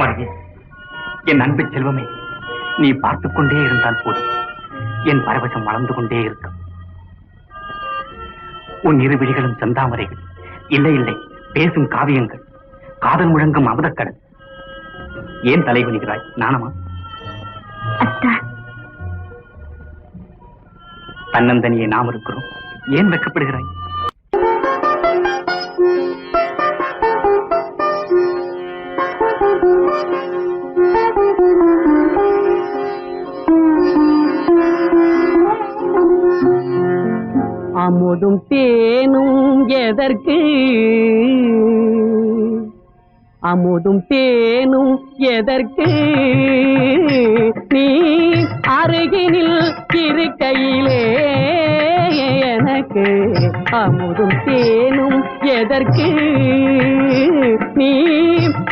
மனைவி என் அன்பு செல்வமே நீ பார்த்துக் கொண்டே இருந்தால் போதும். என் பரவசம் வளர்ந்து கொண்டே இருக்கும். உன் இரு விழிகளும் செந்தாமரைகள். இல்லை இல்லை பேசும் காவியங்கள். காதல் முழங்கும் அமுதக்கடல். ஏன் தலை குனிகிறாய் நாணமா? அத்தா. தன்னந்தனியே நாம் இருக்கிறோம். ஏன் வெக்கப்படுகிறாய்? அமுதும் தேனும் எதற்கு? அமுதும் தேனும் எதற்கு? நீ அருகினில் இருக்கையிலே எனக்கு அமுதும் தேனும் எதற்கு? நீ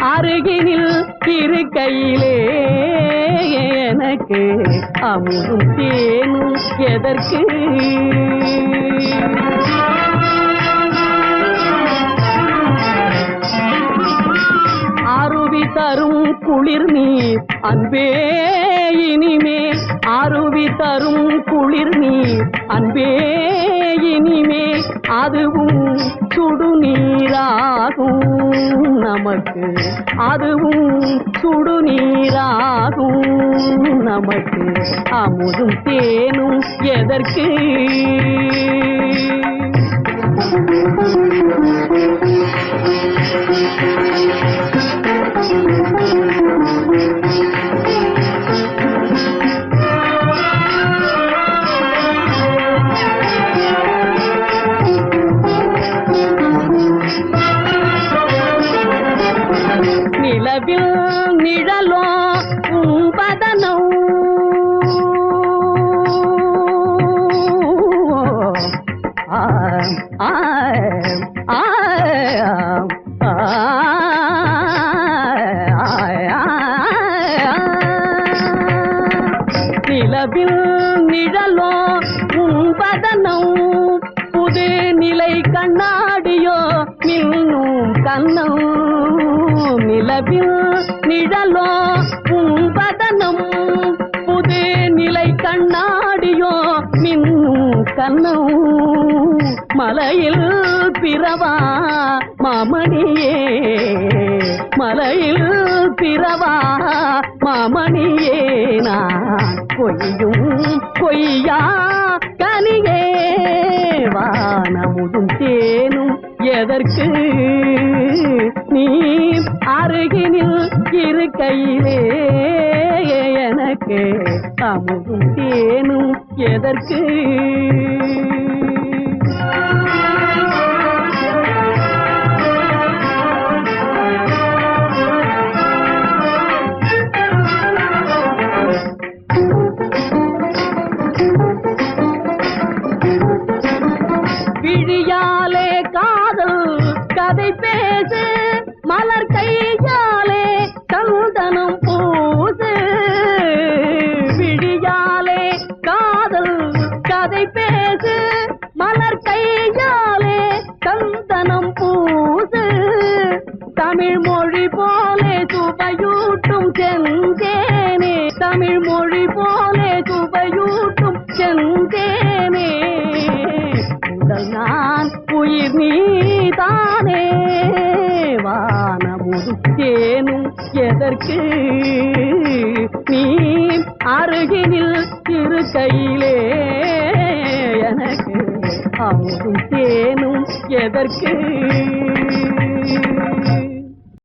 அருகினில் இருக்கையிலே எதற்கு அமுதும் தேனும் எதற்கு? அருவி தரும் குளிர் நீர் அன்பே இனிமே அருவி தரும் குளிர் நீர் அன்பே இனிமே அதுவும் சுடுநீராகும் நமக்கு. அதுவும் சுடுநீராகும் நமக்கு அமுதும் தேனும் எதற்கு? நிலவில் நிழலோ நிலவில் நிழலோ உம்பதனம் புது நிலை கண்ணாடியோ மின்னும் கண்ணம். நிலவில் நிழலோ உன்பதனம் புது நிலை கண்ணாடியோ மின்னும் கண்ணம். மலையில் பிறவா மாமணியே? மலையில் பிறவா மாமணியே? நான் பொய்யும் பொய்யா கனியே வானமுதும் தேனும் எதற்கு? நீ அருகினில் இருக்கையிலே எனக்கு அமுதும் தேனும் எதற்கு? கதை பேசு மலர் கையாலே சந்தனம் பூசு. விடியாலே காதல் கதை பேசு மலர் கையாலே சந்தனம் பூசு. தமிழ் மொழி போலே சுவையூட்டும் செந்தேனே தமிழ் மொழி போலே வானமுது தேனும் எதற்கு? நீ அருகினில் இரு கையிலே எனக்கு அமுதும் ஏனும் எதற்கு?